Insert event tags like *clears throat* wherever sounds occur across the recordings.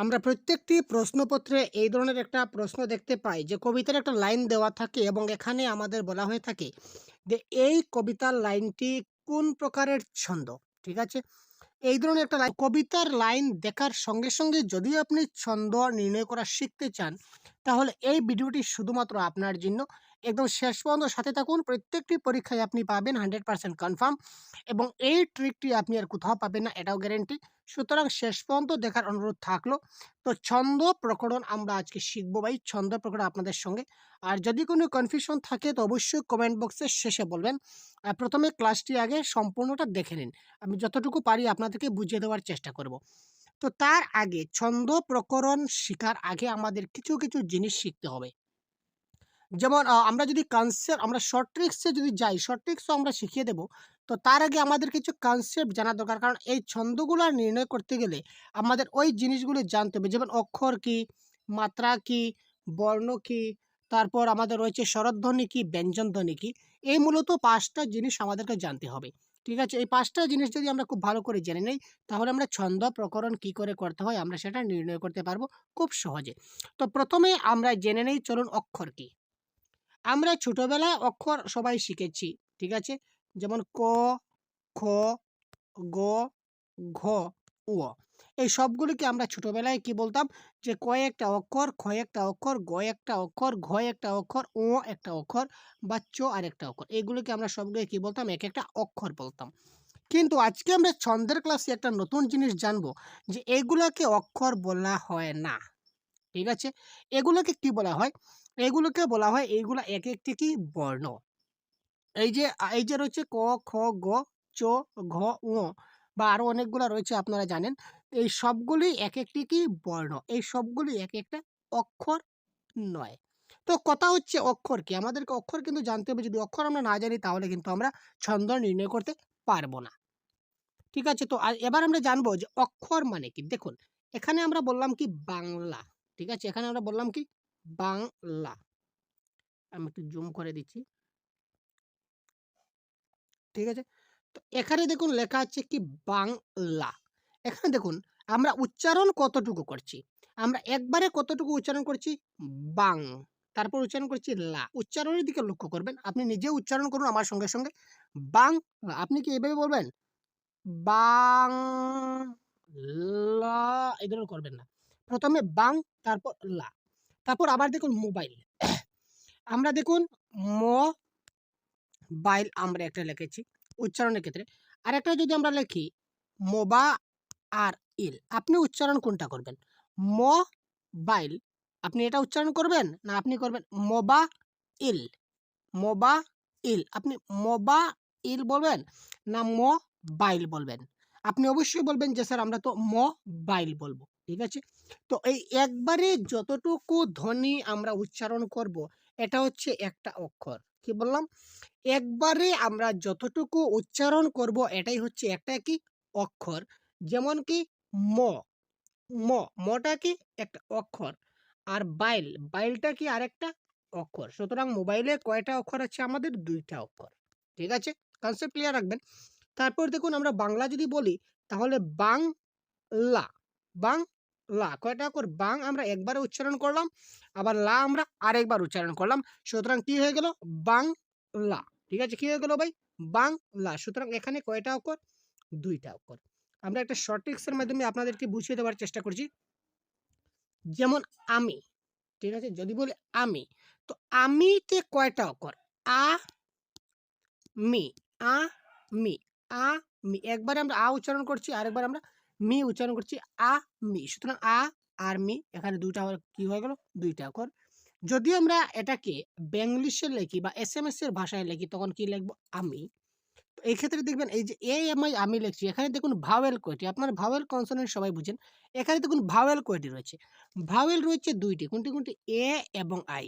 আমরা প্রত্যেকটি প্রশ্নপত্রে এই ধরনের একটা প্রশ্ন দেখতে পাই যে কবিতার একটা লাইন দেওয়া থাকে এবং এখানে আমাদের বলা হয়ে থাকে যে এই কবিতার লাইনটি কোন প্রকারের ছন্দ? ঠিক আছে? এই ধরনের একটা লাইন, কবিতার লাইন দেখার সঙ্গে সঙ্গে যদি আপনি ছন্দ নির্ণয় করা শিখতে চান, তাহলে এই ভিডিওটি শুধুমাত্র আপনার জন্য। একদম শেষ পর্যন্ত সাথে থাকুন। প্রত্যেকটি পরীক্ষায় আপনি পাবেন হান্ড্রেড পার্সেন্ট কনফার্ম এবং এই ট্রিকটি আপনি আর কোথাও পাবেন না, এটাও গ্যারেন্টি সুতরাং শেষ পর্যন্ত দেখার অনুরোধ থাকল। তো ছন্দ প্রকরণ আমরা আজকে শিখব ভাই, ছন্দ প্রকরণ আপনাদের সঙ্গে। আর যদি কোনো কনফিউশন থাকে তো অবশ্যই কমেন্ট বক্সে শেষে বলবেন। প্রথমে ক্লাসটি আগে সম্পূর্ণটা দেখে নিন। আমি যতটুকু পারি আপনাদেরকে বুঝিয়ে দেওয়ার চেষ্টা করব। তো তার আগে ছন্দ প্রকরণ শেখার আগে আমাদের কিছু কিছু জিনিস শিখতে হবে। যেমন আমরা যদি কনসেপ্ট আমরা শর্ট ট্রিক্সে যদি যাই শর্ট ট্রিক্সও আমরা শিখিয়ে দেব। তো তার আগে আমাদের কিছু কনসেপ্ট জানা দরকার। কারণ এই ছন্দগুলো নির্ণয় করতে গেলে আমাদের ওই জিনিসগুলো জানতে হবে। যেমন, অক্ষর কি, মাত্রা কি, বর্ণ কি, তারপর আমাদের রয়েছে স্বরধ্বনি কি, ব্যঞ্জনধ্বনি কি। এই মূলত পাঁচটা জিনিস আমাদেরকে জানতে হবে। ঠিক আছে? এই পাঁচটা জিনিস যদি আমরা খুব ভালো করে জেনে নেই, তাহলে আমরা ছন্দ প্রকরণ কি করে করতে হয়, আমরা সেটা নির্ণয় করতে পারব খুব সহজে। তো প্রথমে আমরা জেনে নেই, চলুন অক্ষর কি। আমরা ছোটবেলায় অক্ষর সবাই শিখেছি, ঠিক আছে? যেমন ক, খ, গ, ঘ, উ এই সবগুলিকে আমরা ছোটবেলায় কি বলতাম? যে ক একটা অক্ষর, খ একটা অক্ষর, গ একটা অক্ষর, ঘ একটা অক্ষর ও একটা অক্ষর বা চ আর একটা অক্ষর। এইগুলোকে আমরা সবগুলো কি বলতাম? এক একটা অক্ষর বলতাম। কিন্তু আজকে আমরা ছন্দের ক্লাসে একটা নতুন জিনিস জানব যে এগুলোকে অক্ষর বলা হয় না, ঠিক আছে? এগুলোকে কি বলা হয়? এগুলোকে বলা হয় এইগুলো এক একটি কি? বর্ণ। এই যে এই যে রয়েছে ক, খ, গ, চ, ঘ উ বা আরও অনেকগুলো রয়েছে আপনারা জানেন, এই সবগুলি এক একটি কি? বর্ণ। এই সবগুলি এক একটা অক্ষর নয়। তো কথা হচ্ছে অক্ষর কি? আমাদেরকে অক্ষর কিন্তু জানতে হবে। যদি অক্ষর আমরা না জানি, তাহলে কিন্তু আমরা ছন্দ নির্ণয় করতে পারব না। ঠিক আছে? তো এবার আমরা জানব যে অক্ষর মানে কি? দেখুন, এখানে আমরা বললাম কি? বাংলা। ঠিক আছে? এখানে আমরা বললাম কি? বাংলা। আমি একটু জুম করে দিচ্ছি। ঠিক আছে? তো এখানে দেখুন লেখা আছে কি বাংলা। এখানে দেখুন, আমরা উচ্চারণ কতটুকু করছি? আমরা একবারে কতটুকু উচ্চারণ করছি? বাং। তারপর উচ্চারণ করছি লা। উচ্চারণের দিকে লক্ষ্য করবেন। আপনি নিজে উচ্চারণ করুন আমার সঙ্গে সঙ্গে। বাং, আপনি কি এভাবে বলবেন? বাং লা ধরনের করবেন না। প্রথমে বাং, তারপর লা। তারপর আবার দেখুন মোবাইল *clears throat* আমরা দেখুন ম বাইল আমরা একটা লিখেছি, উচ্চারণের ক্ষেত্রে। আর একটা যদি আমরা লিখি, মোবা আর ইল, আপনি উচ্চারণ কোনটা করবেন? ম বাইল আপনি এটা উচ্চারণ করবেন না আপনি করবেন মোবা ইল? মোবা ইল, আপনি মোবা ইল বলবেন না ম বাইল বলবেন? আপনি অবশ্যই বলবেন যে, স্যার, আমরা তো ম বাইল বলব। ঠিক আছে? তো এই একবারে যতটুকু ধ্বনি আমরা উচ্চারণ করব, এটা হচ্ছে একটা অক্ষর। কি বললাম? একবারে আমরা যতটুকু উচ্চারণ করব, এটাই হচ্ছে একটা কি? অক্ষর। যেমন কি, ম। ম মটা কি? একটা অক্ষর। আর বাইল, বাইলটা কি আরেকটা? অক্ষর। সুতরাং মোবাইলে কয়টা অক্ষর আছে? আমাদের দুইটা অক্ষর। ঠিক আছে? কনসেপ্ট ক্লিয়ার রাখবেন? তারপর দেখুন, আমরা বাংলা যদি বলি, তাহলে বাংলা বাং লা কয়টা অক্ষর বাং আমরা একবারে উচ্চারণ করলাম, আবার লা আমরা আরেকবার উচ্চারণ করলাম। সুতরাং কি হয়ে গেল? বাং লা। ঠিক আছে? কি হয়ে গেল ভাই? বাং লা। সুতরাং এখানে কয়টা অক্ষর দুইটা অক্ষর আমরা একটা শর্ট মাধ্যমে আপনাদেরকে বুঝিয়ে দেওয়ার চেষ্টা করছি। যেমন আমি। ঠিক আছে? যদি বলি আমি, তো আমিতে কয়টা অক্ষর আ মি। আ মি। আ মি। একবার আমরা আ উচ্চারণ করছি, আরেকবার আমরা মি উচ্চারণ করছি আ, মি। সুতরাং আ আর মি, এখানে দুইটা কি হয়ে গেল? দুইটা অক্ষর যদি আমরা এটাকে ব্যাংলিশে লিখি বা এস এম এস এর ভাষায় লিখি, তখন কি লিখব? আমি। তো এই ক্ষেত্রে দেখবেন, এই যে এ, এম, আই, আমি লিখছি, এখানে দেখুন ভাওয়েল কয়টি আপনার ভাওয়েল কনসোনেন্ট সবাই বুঝেন, এখানে দেখুন ভাওয়েল কয়টি রয়েছে। ভাওয়েল রয়েছে দুইটি, কোনটি কোনটি? এ এবং আই।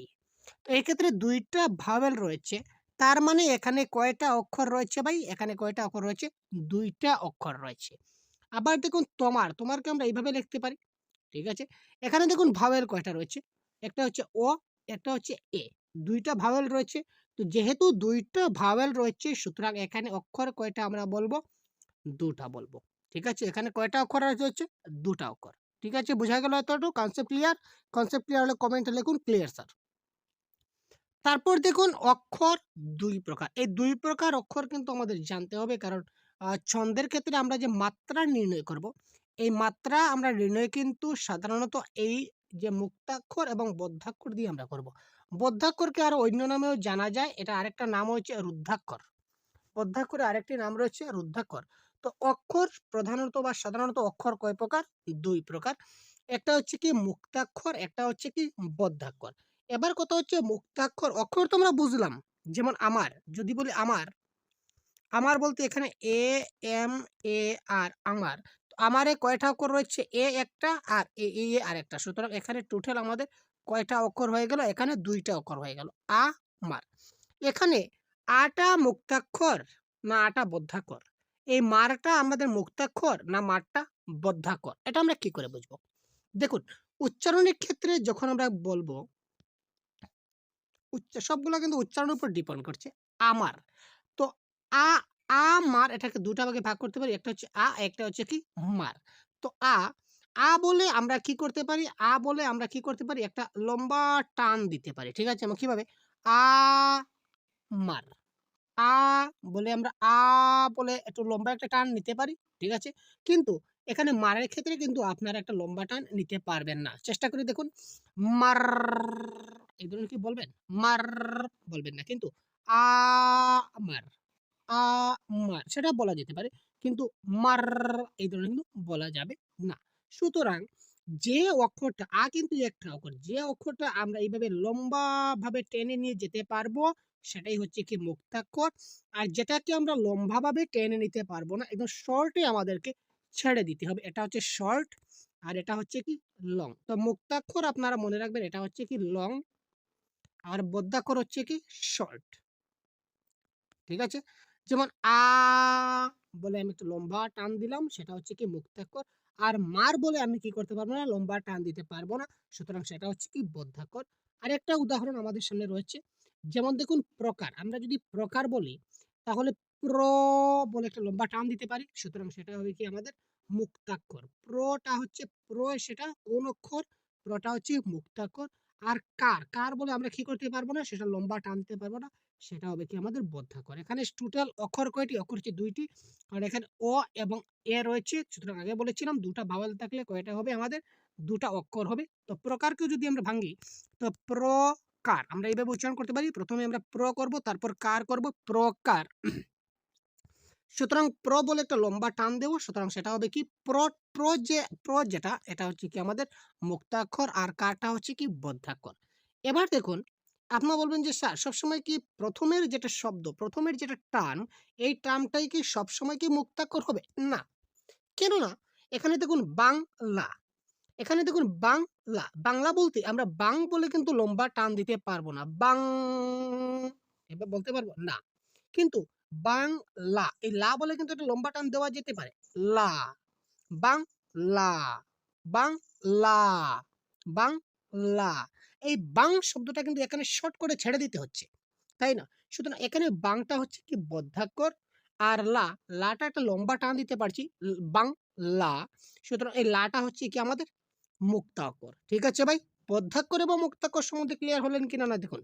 তো এই ক্ষেত্রে দুইটা ভাওয়েল রয়েছে, তার মানে এখানে কয়টা অক্ষর রয়েছে ভাই? এখানে কয়টা অক্ষর রয়েছে? দুইটা অক্ষর রয়েছে। আবার দেখুন তোমার, তোমারকে আমরা এইভাবে লিখতে পারি। ঠিক আছে? এখানে দেখুন ভাওয়েল কয়টা রয়েছে? একটা হচ্ছে ও একটা হচ্ছে এ দুইটা ভাওয়েল রয়েছে। তো যেহেতু দুইটা ভাওয়েল রয়েছে, সুতরাং এখানে অক্ষর কয়টা আমরা বলব? দুটা বলব। ঠিক আছে? এখানে কয়টা অক্ষর রয়েছে? দুটা অক্ষর। ঠিক আছে? বোঝা গেল এতটুকু? কনসেপ্ট ক্লিয়ার কনসেপ্ট ক্লিয়ার হলে কমেন্টে লিখুন ক্লিয়ার স্যার তারপর দেখুন অক্ষর দুই প্রকার। এই দুই প্রকার অক্ষর কিন্তু আমাদের জানতে হবে, কারণ ছন্দের ক্ষেত্রে আমরা যে মাত্রা নির্ণয় করব, এই মাত্রা আমরা নির্ণয় কিন্তু সাধারণত এই যে মুক্তাক্ষর এবং বদ্ধাক্ষর দিয়ে আমরা করব। বদ্ধাক্ষরকে আরও অন্য নামেও জানা যায়, এটা আরেকটা নাম হচ্ছে রুদ্ধাক্ষর। বদ্ধাক্ষরের আরেকটি নাম রয়েছে রুদ্ধাক্ষর। তো অক্ষর প্রধানত বা সাধারণত অক্ষর কয় প্রকার? দুই প্রকার। একটা হচ্ছে কি মুক্তাক্ষর, একটা হচ্ছে কি বদ্ধাক্ষর। এবার কথা হচ্ছে মুক্তাক্ষর, অক্ষর তো আমরা বুঝলাম, যেমন আমার, যদি বলি আমার আমার বলতে এখানে এ এম এ আর আমার। আমারে কয়টা অক্ষর রয়েছে? এ একটা আর এ এ এ আর একটা। সুতরাং এখানে টোটাল আমাদের কয়টা অক্ষর হয়ে গেল? এখানে দুইটা অক্ষর হয়ে গেল। আ এখানে আটা মুক্তাক্ষর না আটা বদ্ধাক্ষর? এই মারটা আমাদের মুক্তাক্ষর না মারটা বদ্ধাক্ষর? এটা আমরা কি করে বুঝব? দেখুন, উচ্চারণের ক্ষেত্রে যখন আমরা বলব সবগুলো কিন্তু উচ্চারণের উপর ডিপেন্ড করছে। আমার। তো আ, মার এটাকে দুটা ভাগে ভাগ করতে পারি। একটা হচ্ছে আ, একটা হচ্ছে কি? মার। তো আ আ বলে আমরা কি করতে পারি? আ বলে আমরা কি করতে পারি? একটা লম্বা টান দিতে পারি। ঠিক আছে? আমরা কীভাবে? আ, মার। আ বলে আমরা আ বলে একটু লম্বা একটা টান নিতে পারি। ঠিক আছে? কিন্তু এখানে মারের ক্ষেত্রে কিন্তু আপনারা একটা লম্বা টান নিতে পারবেন না। চেষ্টা করে দেখুন। মার এই ধরনের কি বলবেন? মার বলবেন না। কিন্তু আ, মার। আ, মার সেটা বলা যেতে পারে। কিন্তু মার এই ধরনের কিন্তু বলা যাবে না। সুতরাং যে অক্ষরটা, আ কিন্তু একটা অক্ষর, যে অক্ষরটা আমরা এইভাবে লম্বা ভাবে টেনে নিয়ে যেতে পারব, সেটাই হচ্ছে কি মুক্তাক্ষর। আর যেটাকে আমরা লম্বাভাবে টেনে নিতে পারব না, একদম শর্টে আমাদেরকে ছেড়ে দিতে হবে। এটা হচ্ছে শর্ট আর এটা হচ্ছে কি লং। তো মুক্তাক্ষর আপনারা মনে রাখবেন, এটা হচ্ছে কি লং আর বদ্যাক্ষর হচ্ছে কি শর্ট। ঠিক আছে? যেমন, আ বলে আমি একটু লম্বা টান দিলাম, সেটা হচ্ছে কি মুক্তাক্ষর। আর মার বলে আমি কি করতে পারব না, লম্বা টান দিতে পারব না, সুতরাং সেটা হচ্ছে কি বদ্ধাক্ষর। আরেকটা উদাহরণ আমাদের সামনে রয়েছে, যেমন দেখুন প্রকার, আমরা যদি প্রকার বলি, তাহলে প্র বলে একটা লম্বা টান দিতে পারি, সুতরাং সেটা হবে কি আমাদের মুক্তাক্ষর। প্রটা হচ্ছে, প্র সেটা কোন অক্ষর, প্রটা হচ্ছে মুক্তাক্ষর। আর কার কার বলে আমরা কি করতে পারব না, সেটা লম্বা টানতে পারব না সেটা হবে কি আমাদের বদ্ধাক্ষর এখানে টোটাল অক্ষর কয়টি? অক্ষর হচ্ছে দুইটি। আর এখানে অ এবং এ রয়েছে। সুতরাং আগে বলেছিলাম দুটা ভাওয়াল থাকলে কয়টা হবে? আমাদের দুটা অক্ষর হবে। তো প্রকারকেও যদি আমরা ভাঙি, তো প্রকার, আমরা এইভাবে উচ্চারণ করতে পারি। প্রথমে আমরা প্র করব, তারপর কার করব? প্রকার। সুতরাং প্র বলে একটা লম্বা টান দেবো। সুতরাং সেটা হবে কি? প্র প্র যে, প্র যেটা, এটা হচ্ছে কি আমাদের মুক্তাক্ষর আর কারটা হচ্ছে কি বদ্ধাক্ষর। এবার দেখুন আপনারা বলবেন যে, স্যার, সবসময় কি প্রথমের যেটা শব্দ, প্রথমের যেটা টান, এই টার্মটাই কি সবসময় কি মুক্তাক্ষর হবে? না। কেন না এখানে দেখুন বাংলা, এখানে দেখুন বাংলা বাংলা বলতে আমরা বাং বলে কিন্তু লম্বা টান দিতে পারব না। বাং, এবার বলতে পারব? না। কিন্তু বাংলা, এই লা বলে কিন্তু একটা লম্বা টান দেওয়া যেতে পারে। লা বাং লা বাং লা বাং লা এই বাং শব্দটা কিন্তু এখানে শর্ট করে ছেড়ে দিতে হচ্ছে, তাই না? সুতরাং এখানে বাংটা হচ্ছে কি বদ্ধাক্ষর আর লা, লাটা একটা লম্বা টান দিতে পারছি, বাং, লা, সুতরাং এই লাটা হচ্ছে কি আমাদের মুক্তাক্ষর, ঠিক আছে ভাই? বদ্ধাক্ষর এবং মুক্তাক্ষর সম্বন্ধে ক্লিয়ার হলেন কিনা না দেখুন।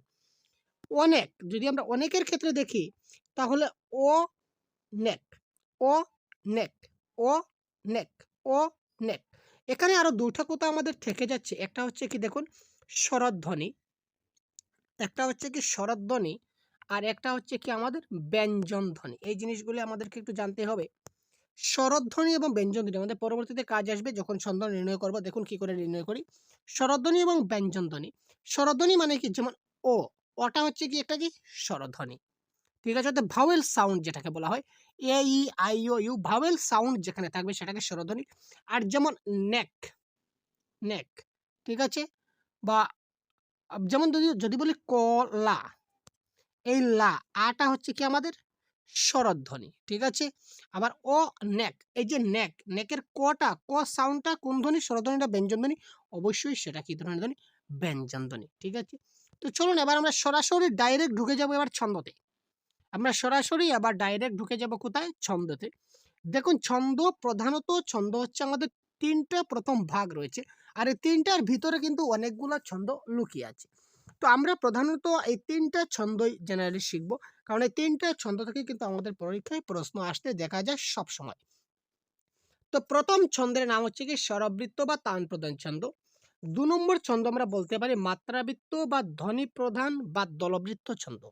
অনেক, যদি আমরা অনেকের ক্ষেত্রে দেখি, তাহলে ও নেক ও নেক ও নেক ও নেক। এখানে আরও দুটা কথা আমাদের থেকে যাচ্ছে, একটা হচ্ছে কি দেখুন স্বরধ্বনি একটা হচ্ছে কি স্বরধ্বনি আর একটা হচ্ছে কি আমাদের ব্যঞ্জন ধ্বনি এই জিনিসগুলো আমাদেরকে একটু জানতে হবে। স্বরধ্বনি এবং ব্যঞ্জন ধ্বনি আমাদের পরবর্তীতে কাজ আসবে যখন ছন্দ নির্ণয় করব। দেখুন কি করে নির্ণয় করি। স্বরধ্বনি এবং ব্যঞ্জন ধ্বনি স্বরধ্বনি মানে কি? যেমন ও, ওটা হচ্ছে কি একটা কি? স্বরধ্বনি ঠিক আছে? অর্থাৎ ভাওয়েল সাউন্ড যেটাকে বলা হয় A E I O U vowel sound যেখানে থাকবে সেটাকে স্বরধ্বনি আর যেমন নেক নেক ঠিক আছে? বা যেমন যদি যদি বলি কলা এই লা, আটা হচ্ছে কি আমাদের? স্বরধ্বনি, ঠিক আছে? আবার ও নেক এই যে নেক নেকের কটা, ক সাউন্ডটা কোন ধ্বনি? স্বরধ্বনিটা ব্যঞ্জন ধ্বনি? অবশ্যই সেটা কি ধরনের ধ্বনি? ব্যঞ্জন ধ্বনি, ঠিক আছে? তো চলুন এবার আমরা সরাসরি ডাইরেক্ট ঢুকে যাব এবার ছন্দতে। আমরা সরাসরি আবার ডাইরেক্ট ঢুকে যাব কোথায়? ছন্দতে। দেখুন, ছন্দ প্রধানত, ছন্দ হচ্ছে আমাদের তিনটা প্রথম ভাগ রয়েছে। আর এই তিনটার ভিতরে কিন্তু অনেকগুলো ছন্দ লুকিয়ে আছে। তো আমরা প্রধানত এই তিনটা ছন্দই জেনারেলি শিখব। কারণ এই তিনটা ছন্দ থেকে কিন্তু আমাদের পরীক্ষায় প্রশ্ন আসতে দেখা যায় সব সময় তো প্রথম ছন্দের নাম হচ্ছে কি স্বরবৃত্ত বা তান প্রধান ছন্দ। দু নম্বর ছন্দ আমরা বলতে পারি মাত্রাবৃত্ত বা ধ্বনি প্রধান বা দলবৃত্ত ছন্দ।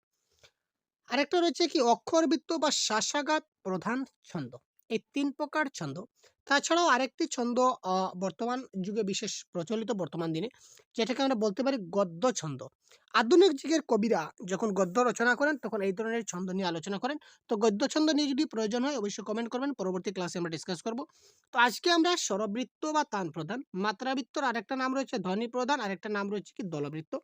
আরেকটা রয়েছে কি অক্ষরবৃত্ত বা শাসাঘাত প্রধান ছন্দ। এই তিন প্রকার ছন্দ। তাছাড়াও আরেকটি ছন্দ বর্তমান যুগে বিশেষ প্রচলিত বর্তমান দিনে, যেটাকে আমরা বলতে পারি গদ্য ছন্দ। আধুনিক যুগের কবিরা যখন গদ্য রচনা করেন, তখন এই ধরনের ছন্দ নিয়ে আলোচনা করেন। তো গদ্য ছন্দ নিয়ে যদি প্রয়োজন হয়, অবশ্যই কমেন্ট করবেন, পরবর্তী ক্লাসে আমরা ডিসকাস করব। তো আজকে আমরা স্বরবৃত্ত বা তান প্রধান, মাত্রাবৃত্তর আরেকটা নাম রয়েছে ধ্বনি প্রধান, আরেকটা নাম রয়েছে কি দলবৃত্ত,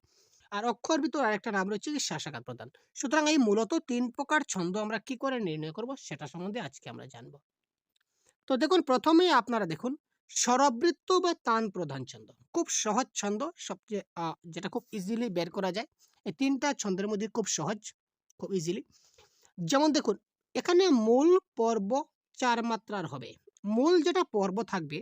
আর অক্ষরবৃত্ত আরেকটা নাম রয়েছে কি শাসাঘাত প্রধান। সুতরাং এই মূলত তিন প্রকার ছন্দ আমরা কি করে নির্ণয় করব, সেটা সম্বন্ধে আজকে আমরা জানব। তো দেখুন, প্রথমেই আপনারা দেখুন, স্বরবৃত্ত বা তান প্রধান ছন্দ। খুব সহজ ছন্দ, সবচেয়ে যেটা খুব ইজিলি বের করা যায়। এই তিনটা ছন্দের মধ্যে খুব সহজ, খুব ইজিলি যেমন দেখুন, এখানে মূল পর্ব চার মাত্রার হবে। মূল যেটা পর্ব থাকবে,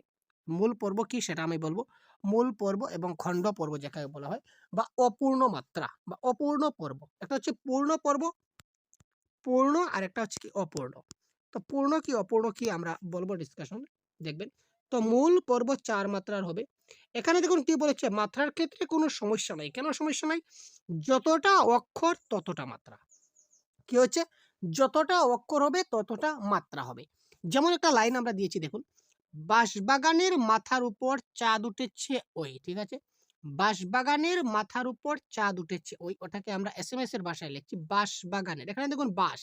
মূল পর্ব কি সেটা আমি বলব? মূল পর্ব এবং খণ্ড পর্ব যাকে বলা হয়, বা অপূর্ণ মাত্রা বা অপূর্ণ পর্ব। একটা হচ্ছে পূর্ণ পর্ব, পূর্ণ আর একটা হচ্ছে কি অপূর্ণ। তো পূর্ণ কি, অপূর্ণ কি আমরা বলব ডিসকাশন দেখবেন? তো মূল পর্ব চার মাত্রার হবে। এখানে দেখুন কি বলেছে, মাত্রার ক্ষেত্রে কোনো সমস্যা নাই। কেন সমস্যা নাই? যতটা অক্ষর ততটা মাত্রা। কি হচ্ছে? যতটা অক্ষর হবে ততটা মাত্রা হবে। যেমন একটা লাইন আমরা দিয়েছি, দেখুন। বাঁশবাগানের মাথার উপর চাঁদ উঠেছে ওই, ঠিক আছে? বাঁশবাগানের মাথার উপর চাঁদ উঠেছে ওই, ওটাকে আমরা এস এম এস এর ভাষায় লিখছি, বাঁশবাগানের। এখানে দেখুন বাঁশ।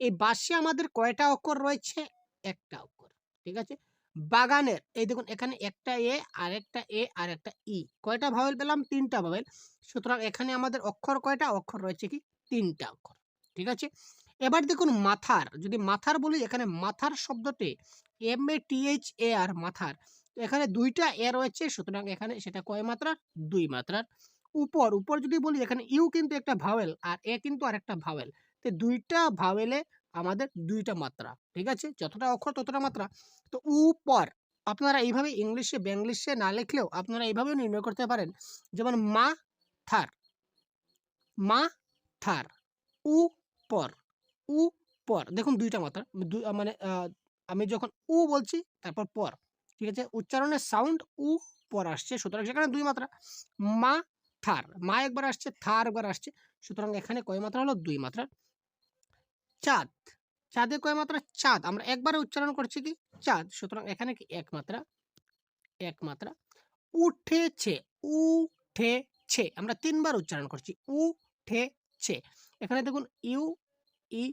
এই বাসে আমাদের কয়টা অক্ষর রয়েছে? একটা অক্ষর, ঠিক আছে? বাগানের, এই দেখুন এখানে একটা এ আর একটা এ আর একটা ই, কয়টা ভাবেল পেলাম? তিনটা ভাবেল সুতরাং এখানে আমাদের অক্ষর কয়টা? অক্ষর রয়েছে কি? তিনটা অক্ষর, ঠিক আছে? এবার দেখুন মাথার, যদি মাথার বলি, এখানে মাথার শব্দটি M A T H A আর মাথার। এখানে দুইটা এ রয়েছে, সুতরাং এখানে সেটা কয় মাত্রার? দুই মাত্রার। উপর উপর যদি বলি, এখানে ইউ কিন্তু একটা ভাওয়েল আর এ কিন্তু আরেকটা ভাওয়েল তো দুইটা ভাওয়েলে আমাদের দুইটা মাত্রা, ঠিক আছে? যতটা অক্ষর ততটা মাত্রা। তো উপর আপনারা এইভাবে ইংলিশে ব্যাংলিশে না লিখলেও আপনারা এইভাবেও নির্ণয় করতে পারেন। যেমন মা থার মা থার, উ পর উ পর, দেখুন দুইটা মাত্রা। মানে আমি যখন উ বলছি, তারপর পর, ঠিক আছে? উচ্চারণের সাউন্ড উ পর আসছে, সুতরাং সেখানে দুই মাত্রা। মা থার, মা একবার আসছে, থার একবার আসছে, সুতরাং এখানে কয় মাত্রা হলো? দুই মাত্রা। চাঁদ। চাঁদে কয় মাত্রা চাঁদ। আমরা একবারে উচ্চারণ করছি কি? চাঁদ। সুতরাং এখানে কি? এক মাত্রা এক মাত্রা উঠেছে। উঠেছে। আমরা তিনবার উচ্চারণ করছি। উঠেছে। এখানে দেখুন ইউ, ই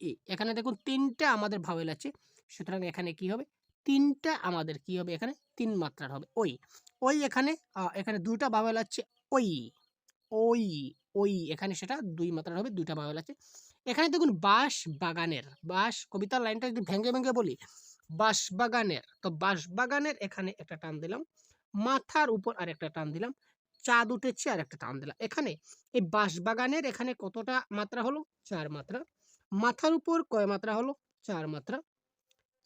ই। এখানে দেখুন তিনটা আমাদের ভাওয়েল আছে। সুতরাং এখানে কি হবে? তিনটা আমাদের কি হবে? এখানে তিন মাত্রার হবে। ওই। ওই এখানে এখানে দুইটা ভাওয়েল আছে। ওই। ওই। ওই। এখানে সেটা দুই মাত্রার হবে, দুইটা ভাওয়েল আছে। এখানে দেখুন বাঁশ বাগানের বাঁশ কবিতার লাইনটা যদি ভেঙে ভেঙে বলি বাঁশ বাগানের তো বাঁশ বাগানের এখানে একটা টান দিলাম, মাথার উপর আর একটা টান দিলাম, চাঁদ উঠেছে আর একটা টান দিলাম। এখানে এই বাঁশ বাগানের এখানে কতটা মাত্রা হলো? চার মাত্রা। মাথার উপর কয় মাত্রা হলো? চার মাত্রা।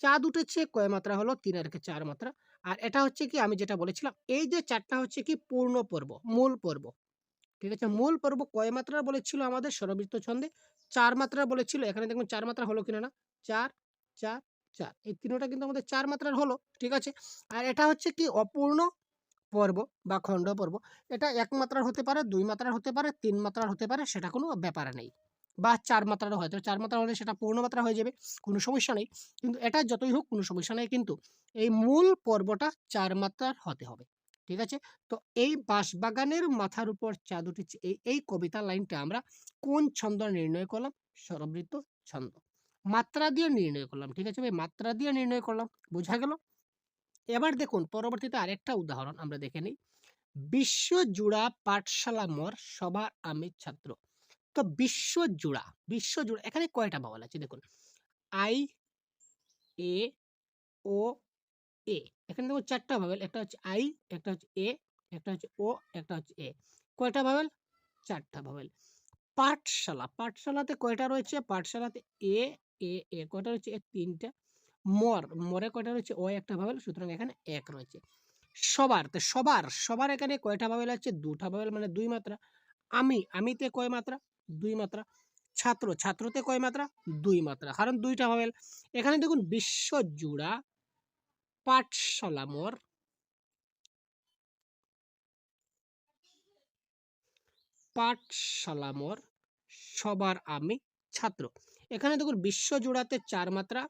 চাঁদ উঠেছে কয় মাত্রা হলো? তিন আর চার মাত্রা। আর এটা হচ্ছে কি? আমি যেটা বলেছিলাম, এই যে চারটা হচ্ছে কি? পূর্ণ পর্ব, মূল পর্ব। ঠিক আছে? মূল পর্ব কয় মাত্রা বলেছিল আমাদের? স্বরবৃত্ত ছন্দে চার মাত্রা বলেছিল। এখানে দেখুন চার মাত্রা হলো কিনা না? চার চার চার। এই তিনটা কিন্তু আমাদের চার মাত্রার হলো, ঠিক আছে? আর এটা হচ্ছে কি অপূর্ণ পর্ব বা খণ্ড পর্ব। এটা এক মাত্রার হতে পারে, দুই মাত্রার হতে পারে, তিন মাত্রার হতে পারে, সেটা কোনো ব্যাপার নেই। বা চার মাত্রারও হয়তো চার মাত্রা হলে সেটা পূর্ণ মাত্রা হয়ে যাবে, কোনো সমস্যা নেই। কিন্তু এটা যতই হোক, কোনো সমস্যা নেই। কিন্তু এই মূল পর্বটা চার মাত্রার হতে হবে। ঠিক আছে? তো এই বাঁশবাগানের মাথার উপর চাঁদ উঠেছে এই এই কবিতার লাইনটা আমরা কোন ছন্দ নির্ণয় করলাম? স্বরবৃত্ত ছন্দ। মাত্রা দিয়ে নির্ণয় করলাম, ঠিক আছে ভাই? মাত্রা দিয়ে নির্ণয় করলাম, বোঝা গেল? এবার দেখুন, পরবর্তীতে আরেকটা উদাহরণ আমরা দেখে নিই। বিশ্বজুড়া পাঠশালা মোর সবার আমি ছাত্র। তো বিশ্বজুড়া বিশ্বজুড়া, এখানে কয়টা ভাওয়াল আছে? দেখুন। I, A, O A. এখানে দেখুন চারটা ভাওয়াল একটা হচ্ছে আই একটা হচ্ছে এ একটা হচ্ছে ও একটা হচ্ছে এ কয়টা ভাওয়াল চারটা ভাওয়াল পাঠশালা, পাঠশালাতে কয়টা রয়েছে? পাঠশালাতে এ এ এ কয়টা রয়েছে? এ তিনটা। মর, মরে কয়টা রয়েছে? ও একটা ভাবেল সুতরাং এখানে এক রয়েছে। সবার, তো সবার সবার এখানে কয়টা ভাবেল আছে? দুটা ভাবেল মানে দুই মাত্রা। আমি, আমিতে কয় মাত্রা? দুই মাত্রা। ছাত্র, ছাত্রতে কয় মাত্রা? দুই মাত্রা। কারণ দুইটা ভাবেল এখানে দেখুন বিশ্বজুড়া পাঠশালা মোর পাঠশালা মোর সবার আমি ছাত্র। এখানে দেখুন বিশ্বজোড়াতে চার মাত্রা,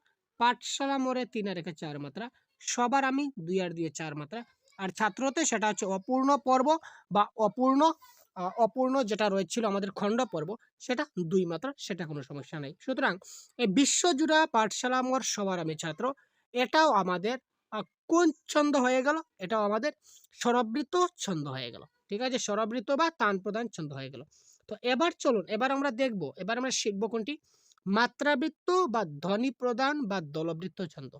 পাঠশালা মোড়ে তিন আর একে চার মাত্রা, সবার আমি দুই আর দিয়ে চার মাত্রা। আর ছাত্রতে সেটা হচ্ছে অপূর্ণ পর্ব বা অপূর্ণ অপূর্ণ যেটা রয়েছিল আমাদের খণ্ড পর্ব, সেটা দুই মাত্রা, সেটা কোনো সমস্যা নেই। সুতরাং এই বিশ্বজোড়া পাঠশালা মোড় সবার আমি ছাত্র, এটাও আমাদের কোন ছন্দ হয়ে গেল? এটাও আমাদের স্বরবৃত্ত ছন্দ হয়ে গেল। ঠিক আছে? স্বরবৃত্ত বা তান প্রদান ছন্দ হয়ে গেল। তো এবার চলুন, এবার আমরা দেখব, এবার আমরা শিখব কোনটি? মাত্রাবৃত্ত বা ধ্বনি প্রদান বা দলবৃত্ত ছন্দ।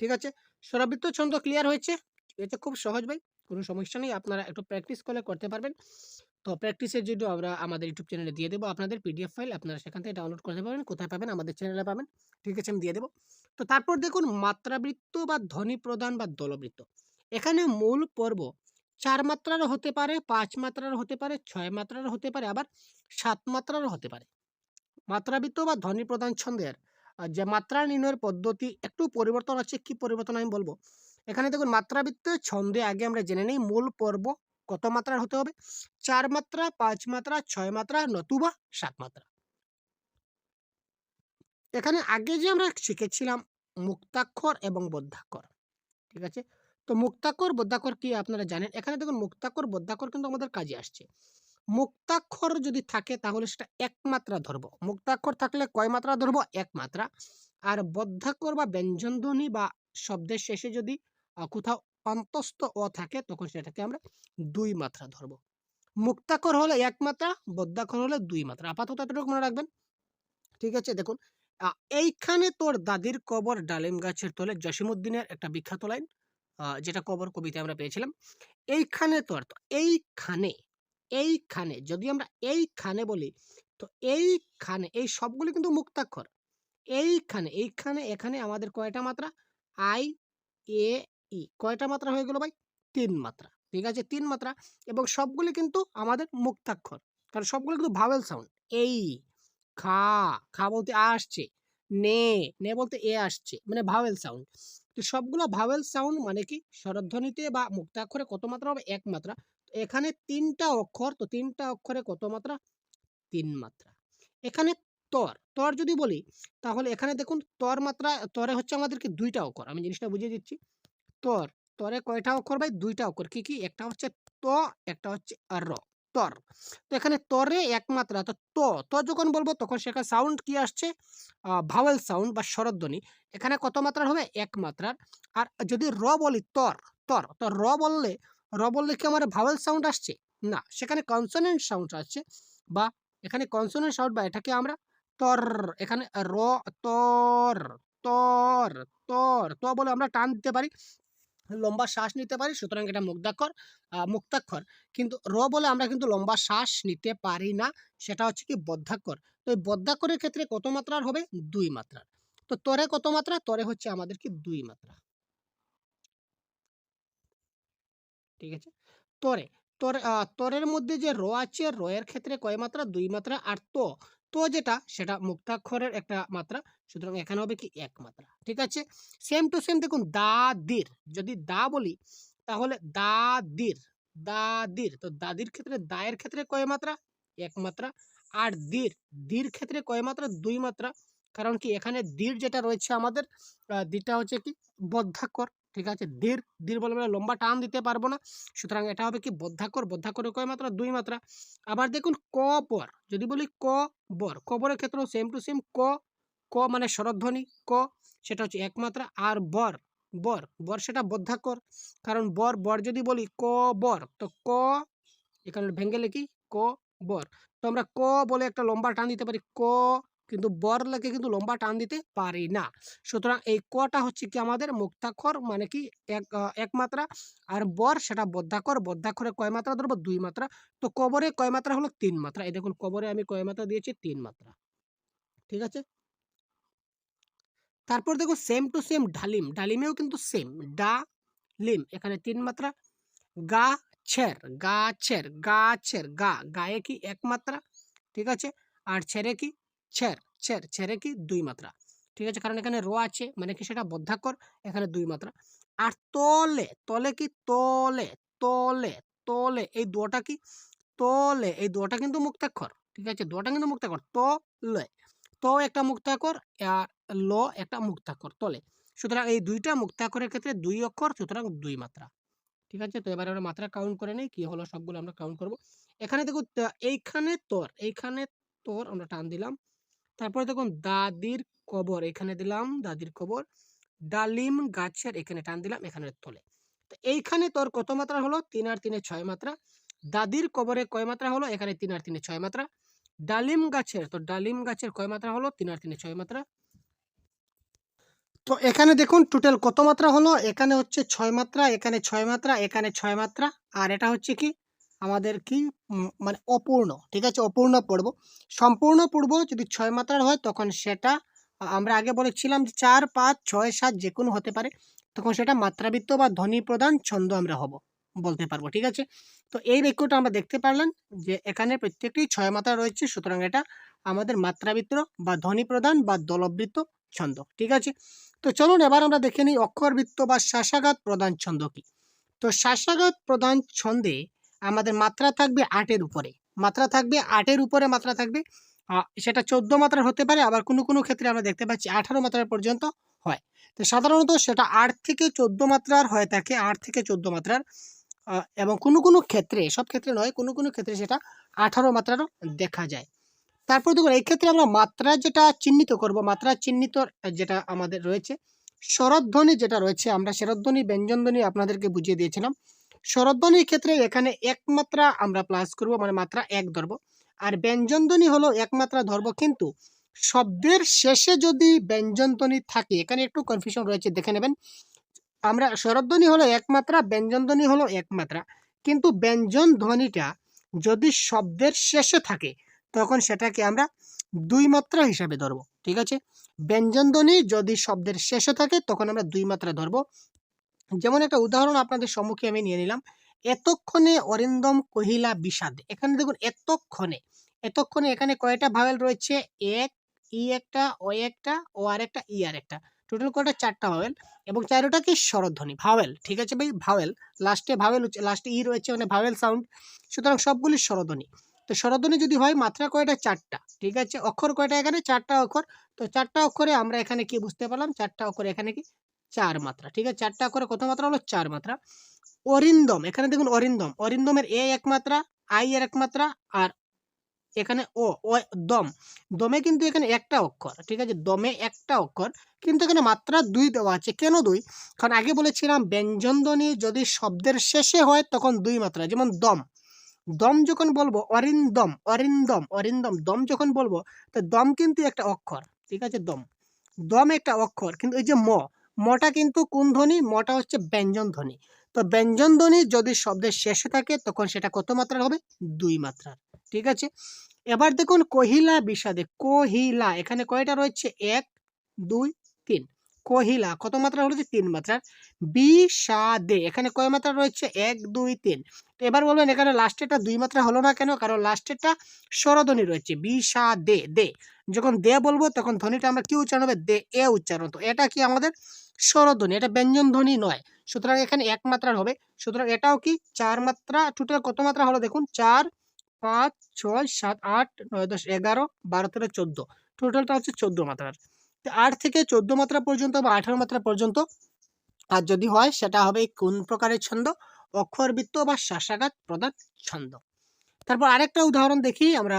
ঠিক আছে? স্বরবৃত্ত ছন্দ ক্লিয়ার হয়েছে? এটা খুব সহজ ভাই, কোনো সমস্যা নেই, আপনারা একটু প্র্যাকটিস করলে করতে পারবেন। তো প্র্যাকটিসের জন্য আমরা আমাদের ইউটিউব চ্যানেলে দিয়ে দেবো। আপনাদের পিডিএফ ফাইল আপনারা সেখান থেকে ডাউনলোড করতে পারবেন, কোথায় পাবেন? আমাদের চ্যানেলে পাবেন। ঠিক আছে? আমি দিয়ে দেবো। তো তারপর দেখুন মাত্রাবৃত্ত বা ধ্বনি প্রদান বা দলবৃত্ত। এখানে মূল পর্ব চার মাত্রারও হতে পারে, পাঁচ মাত্রার হতে পারে, ছয় মাত্রারও হতে পারে, আবার সাত মাত্রারও হতে পারে। মাত্রাবৃত্ত বা ধ্বনি প্রদান ছন্দের যে মাত্রা নির্ণয়ের পদ্ধতি একটু পরিবর্তন আছে, কি পরিবর্তন আমি বলব? এখানে দেখুন মাত্রাবৃত্ত ছন্দে আগে আমরা জেনে নিই মূল পর্ব কত মাত্রার হতে হবে। চার মাত্রা, পাঁচ মাত্রা, ছয় মাত্রা, নতুবা সাত মাত্রা। এখানে আগে যে আমরা শিখেছিলাম মুক্তাক্ষর এবং বদ্ধাক্ষর ঠিক আছে? তো মুক্তাক্ষর বদ্ধাক্ষর কি আপনারা জানেন? এখানে দেখুন মুক্তাক্ষর বদ্ধাক্ষর কিন্তু আমাদের কাজে আসছে। মুক্তাক্ষর যদি থাকে তাহলে সেটা এক মাত্রা ধরবো মুক্তাক্ষর থাকলে কয় মাত্রা ধরবো একমাত্রা আর বদ্ধাক্ষর বা ব্যঞ্জনধ্বনি বা শব্দের শেষে যদি কোথাও অন্তস্থ অ থাকে তখন সেটাকে আমরা দুই মাত্রা ধরবো মুক্তাক্ষর হলে এক মাত্রা বদ্ধাক্ষর হলে দুই মাত্রা। আপাতত এতটুকু মনে রাখবেন। ঠিক আছে? দেখুন এইখানে তোর দাদির কবর ডালিম গাছের তলে জসিমুদ্দিনের একটা বিখ্যাত লাইন যেটা কবর কবিতা আমরা পেয়েছিলাম। এইখানে তোর এইখানে এইখানে, যদি আমরা এইখানে বলি, তো এইখানে, এই সবগুলো কিন্তু মুক্তাক্ষর। এইখানে এইখানে, এখানে আমাদের কয়টা মাত্রা? আই, এ, ই, কয়টা মাত্রা হয়ে গেল ভাই? তিন মাত্রা, ঠিক আছে? তিন মাত্রা, এবং সবগুলি কিন্তু আমাদের মুক্তাক্ষর, কারণ সবগুলো কিন্তু ভাওয়েল সাউন্ড এই। খা খা বলতে আ আসছে, নে নে বলতে এ আসছে মানে ভাওয়েল সাউন্ড তো সবগুলো ভাওয়েল সাউন্ড মানে কি? স্বরধ্বনিতে বা মুক্তাক্ষরে কত মাত্রা হবে? এক মাত্রা। এখানে তিনটা অক্ষর, তো তিনটা অক্ষরে কত মাত্রা? তিন মাত্রা। এখানে তর তর যদি বলি, তাহলে এখানে দেখুন, তর মাত্রা, তরে হচ্ছে আমাদেরকে দুইটা অক্ষর। আমি জিনিসটা বুঝিয়ে দিচ্ছি। তর, তরে কয়টা অক্ষর ভাই? দুইটা অক্ষর। কি কি? একটা হচ্ছে ত, একটা হচ্ছে র। তর। তো এখানে তরে একমাত্রা, তো ত ত যখন বলব তখন সেখানে সাউন্ড কি আসছে? ভাওয়েল সাউন্ড বা স্বরধ্বনি। এখানে কত মাত্রার হবে? এক মাত্রার। আর যদি র বলি, তর তর, তো র বললে র বললে কি আমার ভাওয়েল সাউন্ড আসছে? না, সেখানে কনসোনেন্ট সাউন্ড আসছে বা এখানে কনসোনেন্ট সাউন্ড বা এটাকে আমরা তর, এখানে র, তর তর তর, ত বলে আমরা টান দিতে পারি। লম্বা শ্বাস নিতে পারি, সুতরাং এটা মুক্তাক্ষর মুক্তাক্ষর। কিন্তু র বলে আমরা কিন্তু লম্বা শ্বাস নিতে পারি না, সেটা হচ্ছে কি বদ্ধাক্ষর। তো এই বদ্ধাক্ষরের ক্ষেত্রে কত মাত্রার হবে? দুই মাত্রার তো তরে কত মাত্রা? তরে হচ্ছে আমাদের কি দুই মাত্রা। ঠিক আছে? তরে, তর তরের মধ্যে যে র আছে র এর ক্ষেত্রে কয় মাত্রা? দুই মাত্রা। আর তো তো যেটা, সেটা মুক্তাক্ষরের একটা মাত্রা, সুতরাং এখানে হবে কি এক মাত্রা, ঠিক আছে? সেম টু সেম দেখুন দা দির যদি দা বলি, তাহলে দা দির দা দির তো দাদির ক্ষেত্রে দায়ের ক্ষেত্রে কয় মাত্রা? এক মাত্রা, আর দির দির ক্ষেত্রে কয় মাত্রা? দুই মাত্রা, কারণ কি এখানে দির যেটা রয়েছে আমাদের দিটা হচ্ছে কি বদ্ধাক্ষর ঠিক আছে? দীর দীর বলে আমরা লম্বা টান দিতে পারব না। সুতরাং এটা হবে কি বদ্ধাকর বদ্ধাক্ষরের কয় মাত্রা? দুই মাত্রা। আবার দেখুন ক পর, যদি বলি ক বর কবরের ক্ষেত্রেও সেম টু সেম ক ক মানে স্বরধ্বনি ক সেটা হচ্ছে এক মাত্রা। আর বর বর বর সেটা বদ্ধাকর। কারণ বর বর যদি বলি ক বর, তো ক, এখানে ভেঙ্গে লিখি, ক বর। তো আমরা ক বলে একটা লম্বা টান দিতে পারি, ক কিন্তু বর লেখে কিন্তু লম্বা টান দিতে পারি না। সুতরাং এই কটা হচ্ছে কি আমাদের মুক্তাক্ষর মানে কি এক এক মাত্রা আর বর সেটা বদ্ধাক্ষর বদ্ধাক্ষরে কয় মাত্রা ধরবো? দুই মাত্রা। তো কবরে কয় মাত্রা হলো? তিন মাত্রা। এই দেখুন, কবরে আমি কয় মাত্রা দিয়েছি? তিন মাত্রা। ঠিক আছে? তারপর দেখো সেম টু সেম ডালিম। ডালিমেও কিন্তু সেম ডা, লিম। এখানে তিন মাত্রা। গা, ছের। গাছের গাছের গা গায়ে কি এক মাত্রা? ঠিক আছে? আর ছেড়ে কি? ছের ছের ছেড়ে কি দুই মাত্রা। ঠিক আছে? কারণ এখানে র আছে মানে কি সেটা বদ্ধাক্ষর, এখানে দুই মাত্রা। আর তলে তলে কি তলে তলে তলে, এই দুটা কি তলে, এই দুটা কিন্তু মুক্তাক্ষর। ঠিক আছে? দুটা কিন্তু মুক্তাক্ষর, তলে। তো একটা মুক্তাক্ষর, আর ল একটা মুক্তাক্ষর, তলে। সুতরাং এই দুইটা মুক্তাক্ষরের ক্ষেত্রে দুই অক্ষর, সুতরাং দুই মাত্রা। ঠিক আছে? তো এবারে আমরা মাত্রা কাউন্ট করে নেই, কি হলো সবগুলো আমরা কাউন্ট করব। এখানে দেখো এইখানে তোর এইখানে তোর আমরা টান দিলাম। তারপরে দেখুন দাদির কবর, এখানে দিলাম দাদির কবর। ডালিম গাছের এখানে টান দিলাম এখানে তলে। তো এইখানে তোর কত মাত্রা হলো? তিন আর তিনে ছয় মাত্রা। দাদির কবরে কয় মাত্রা হলো? এখানে তিন আর তিনে ছয় মাত্রা। ডালিম গাছের, তো ডালিম গাছের কয় মাত্রা হলো? তিন আর তিনে ছয় মাত্রা। তো এখানে দেখুন টোটাল কত মাত্রা হলো? এখানে হচ্ছে ছয় মাত্রা, এখানে ছয় মাত্রা, এখানে ছয় মাত্রা। আর এটা হচ্ছে কি? আমাদের কি মানে অপূর্ণ, ঠিক আছে? অপূর্ণ পড়ব সম্পূর্ণ পড়ব যদি ছয় মাত্রার হয়, তখন সেটা আমরা আগে বলেছিলাম যে চার, পাঁচ, ছয়, সাত যে কোনো হতে পারে, তখন সেটা মাত্রাবৃত্ত বা ধ্বনি প্রদান ছন্দ আমরা হব, বলতে পারব, ঠিক আছে? তো এই বাক্যটা আমরা দেখতে পারলাম যে এখানে প্রত্যেকটি ছয় মাত্রা রয়েছে, সুতরাং এটা আমাদের মাত্রাবৃত্ত বা ধ্বনি প্রদান বা দলবৃত্ত ছন্দ, ঠিক আছে? তো চলুন এবার আমরা দেখে নিই অক্ষরবৃত্ত বা শ্বাসাঘাত প্রধান ছন্দ কি। তো শ্বাসাঘাত প্রধান ছন্দে আমাদের মাত্রা থাকবে আটের উপরে। মাত্রা থাকবে আটের উপরে মাত্রা থাকবে সেটা চোদ্দ মাত্রার হতে পারে, আবার কোনো কোনো ক্ষেত্রে আমরা দেখতে পাচ্ছি আঠারো মাত্রার পর্যন্ত হয়। তো সাধারণত সেটা আট থেকে চোদ্দ মাত্রার হয়ে থাকে, আট থেকে চোদ্দ মাত্রার এবং কোনো কোনো ক্ষেত্রে, সব ক্ষেত্রে নয়, কোনো কোনো ক্ষেত্রে সেটা আঠারো মাত্রারও দেখা যায়। তারপর দেখুন, এই ক্ষেত্রে আমরা মাত্রা যেটা চিহ্নিত করব, মাত্রা চিহ্নিত যেটা আমাদের রয়েছে স্বরধ্বনি যেটা রয়েছে, আমরা স্বরধ্বনি ব্যঞ্জনধ্বনি আপনাদেরকে বুঝিয়ে দিয়েছিলাম। স্বরধ্বনির ক্ষেত্রে এখানে একমাত্রা আমরা প্লাস করব মানে মাত্রা এক ধরবো। আর ব্যঞ্জনধ্বনি হলো এক মাত্রা ধরবো, কিন্তু শব্দের শেষে যদি ব্যঞ্জনধ্বনি থাকে, এখানে একটু কনফিউশন রয়েছে, দেখে নেবেন। আমরা স্বরধ্বনি হলো এক মাত্রা, ব্যঞ্জনধ্বনি হলো এক মাত্রা, কিন্তু ব্যঞ্জন ধ্বনিটা যদি শব্দের শেষে থাকে, তখন সেটাকে আমরা দুই মাত্রা হিসাবে ধরবো, ঠিক আছে? ব্যঞ্জনধ্বনি যদি শব্দের শেষে থাকে, তখন আমরা দুই মাত্রা ধরবো যেমন একটা উদাহরণ আপনাদের সম্মুখে আমি নিয়ে নিলাম। এতক্ষণে অরিন্দম কহিলা, বিষাদ। এখানে দেখুন, এতক্ষণে। এতক্ষণে এখানে কয়টা ভাওয়েল রয়েছে? এক, ই একটা ও একটা, ও আর একটা, ই আর একটা। টোটাল কয়টা? চারটা ভাওয়েল এবং চারোটা কি? স্বরধ্বনি। ভাওয়েল ঠিক আছে ভাই? ভাওয়েল লাস্টে ভাওয়েল লাস্টে ই রয়েছে মানে ভাওয়েল সাউন্ড সুতরাং সবগুলি স্বরধ্বনি। তো স্বরধ্বনি যদি হয়, মাত্রা কয়টা? চারটা, ঠিক আছে? অক্ষর কয়টা এখানে? চারটা অক্ষর। তো চারটা অক্ষরে আমরা এখানে কি বুঝতে পারলাম? চারটা অক্ষরে এখানে কি? চার মাত্রা, ঠিক আছে? চারটা অক্ষরে কত মাত্রা হলো? চার মাত্রা। অরিন্দম, এখানে দেখুন অরিন্দম। অরিন্দমের এ এক মাত্রা আই এর এক মাত্রা আর এখানে ও দম। দমে কিন্তু এখানে একটা অক্ষর, ঠিক আছে? দমে একটা অক্ষর, কিন্তু এখানে মাত্রা দুই দেওয়া আছে। কেন দুই? কারণ আগে বলেছিলাম, ব্যঞ্জনধ্বনি যদি শব্দের শেষে হয়, তখন দুই মাত্রা, যেমন দম। দম যখন বলব, অরিন্দম অরিন্দম অরিন্দম, দম যখন বলব, তো দম কিন্তু একটা অক্ষর, ঠিক আছে? দম। দম একটা অক্ষর, কিন্তু এই যে ম মটা কিন্তু কোন ধ্বনি? মটা হচ্ছে ব্যঞ্জন ধ্বনি। তো ব্যঞ্জন ধ্বনি যদি শব্দের শেষে থাকে, তখন সেটা কত মাত্রার হবে? দুই মাত্রার। ঠিক আছে? এবার দেখুন, কহিলা বিষাদে, কহিলা, এখানে কয়টা রয়েছে? এক, দুই, তিন। কহিলা কত মাত্রা হলো যে তিন মাত্রার বিষাদে এখানে কয় মাত্রা রয়েছে? এক, দুই, তিন। তো এবার বলবেন, এখানে লাস্টেরটা দুই মাত্রা হলো না কেন? কারণ লাস্টেরটা স্বরধ্বনি রয়েছে। বিষাদে দে। যখন দে বলব, তখন ধ্বনিটা আমরা কি উচ্চারণ হবে? দে, এ উচ্চারণ। তো এটা কি আমাদের স্বরধ্বনি? এটা ব্যঞ্জন ধ্বনি নয়। সুতরাং এখানে এক মাত্রার হবে। সুতরাং এটাও কি? চার মাত্রা টোটাল কত মাত্রা হলো দেখুন? চার, পাঁচ, ছয়, সাত, আট, নয়, দশ, এগারো, বারো, তেরো, চোদ্দ। টোটালটা হচ্ছে চোদ্দ মাত্রার। আট থেকে চোদ্দ মাত্রা পর্যন্ত বা আঠারো মাত্রা পর্যন্ত। আর যদি হয়, সেটা হবে কোন প্রকারের ছন্দ? অক্ষরবৃত্ত বা শ্বাসাঘাত প্রদান ছন্দ। তারপর আরেকটা উদাহরণ দেখি আমরা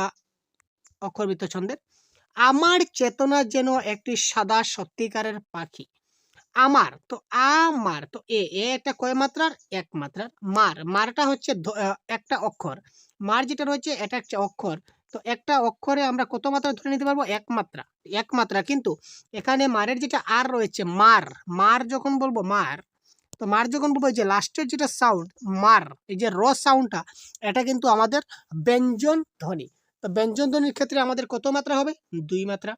অক্ষরবৃত্ত ছন্দের। আমার চেতনা যেন একটি সাদা সত্যিকারের পাখি। আমার, তো আমার তো এ এ একটা কয় মাত্রার? এক মাত্রার। মার, মারটা হচ্ছে একটা অক্ষর। মার যেটা রয়েছে, এটা একটা অক্ষর। তো একটা অক্ষরে আমরা কত মাত্রা ধরে নিতে পারব? এক মাত্রা। এক মাত্রা। কিন্তু এখানে মারের যেটা আর রয়েছে, মার মার যখন বলব, মার, তো মার যখন বলব যে লাস্টের যেটা সাউন্ড মার, এই যে র সাউন্ডটা এটা কিন্তু আমাদের ব্যঞ্জন ধ্বনি। তো ব্যঞ্জন ধ্বনির ক্ষেত্রে আমাদের কত মাত্রা হবে? দুই মাত্রা।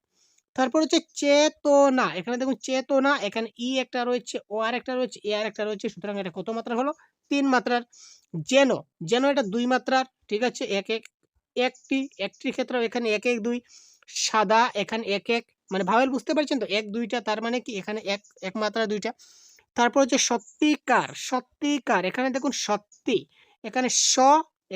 তারপর হচ্ছে চেতনা। এখানে দেখুন চেতনা, এখানে ই একটা রয়েছে ও আর একটা রয়েছে এ আর একটা রয়েছে, সুতরাং এটা কত মাত্রা হলো? তিন মাত্রার। যেন যেন এটা দুই মাত্রার, ঠিক আছে? এক এক একটি, একটির ক্ষেত্রে এখানে এক এক, দুই, সাদা এখানে এক এক মানে ভাবেল বুঝতে পারছেন তো? এক, দুইটা, তার মানে কি? এখানে এক এক মাত্রা দুইটা। তারপর হচ্ছে সত্যিকার সত্যিকার, এখানে দেখুন সত্যি, এখানে স,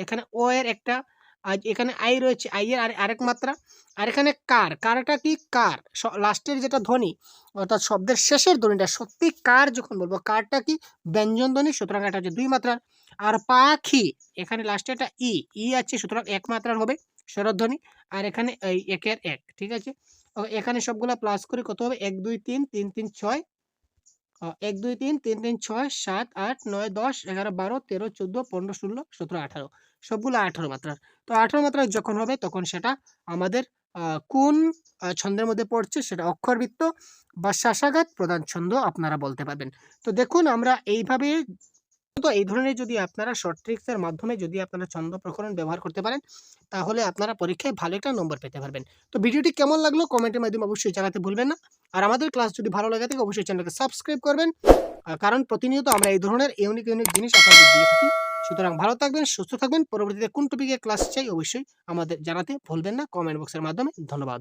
এখানে ও এর একটা, আর এখানে আই রয়েছে, আই এর আর, আরেক মাত্রা। আর এখানে কার, কারটা কি? কার লাস্টের যেটা ধ্বনি, অর্থাৎ শব্দের শেষের ধ্বনিটা সত্যি কার যখন বলব, কারটা কি? ব্যঞ্জন ধ্বনি, সুতরাং এটা হচ্ছে দুই মাত্রার। আর পাখি, এখানে লাস্টে একটা ই ই আছে সুতরাং এক মাত্রার হবে স্বরধ্বনি আর এখানে এই একের এক, ঠিক আছে? এখানে সবগুলো প্লাস করে কত হবে? এক, দুই, তিন তিন তিন, ছয়। এক, দুই, তিন তিন তিন, ছয়, সাত, আট, নয়, দশ, এগারো, বারো, তেরো, চোদ্দ, পনেরো, ষোলো, সতেরো, আঠারো। সবগুলো আঠারো মাত্রার। তো আঠারো মাত্রার যখন হবে তখন সেটা আমাদের কোন ছন্দের মধ্যে পড়ছে সেটা অক্ষরবৃত্ত বা শাসাঘাত প্রধান ছন্দ আপনারা বলতে পারবেন। তো দেখুন আমরা এইভাবে তো এই ধরনের যদি আপনারা শর্ট ট্রিক্সের মাধ্যমে যদি আপনারা ছন্দ প্রকরণ ব্যবহার করতে পারেন, তাহলে আপনারা পরীক্ষায় ভালো একটা নম্বর পেতে পারবেন। তো ভিডিওটি কেমন লাগল কমেন্টের মাধ্যমে অবশ্যই জানাতে ভুলবেন না। আর আমাদের ক্লাস যদি ভালো লাগে থাকে অবশ্যই চ্যানেলকে সাবস্ক্রাইব করবেন। কারণ প্রতিনিয়ত আমরা এই ধরনের ইউনিক ইউনিক জিনিস আপনাদের দিয়ে থাকি। সুতরাং ভালো থাকবেন, সুস্থ থাকবেন। পরবর্তীতে কোন টপিকে ক্লাস চাই অবশ্যই আমাদের জানাতে ভুলবেন না। কমেন্ট বক্সের মাধ্যমে ধন্যবাদ।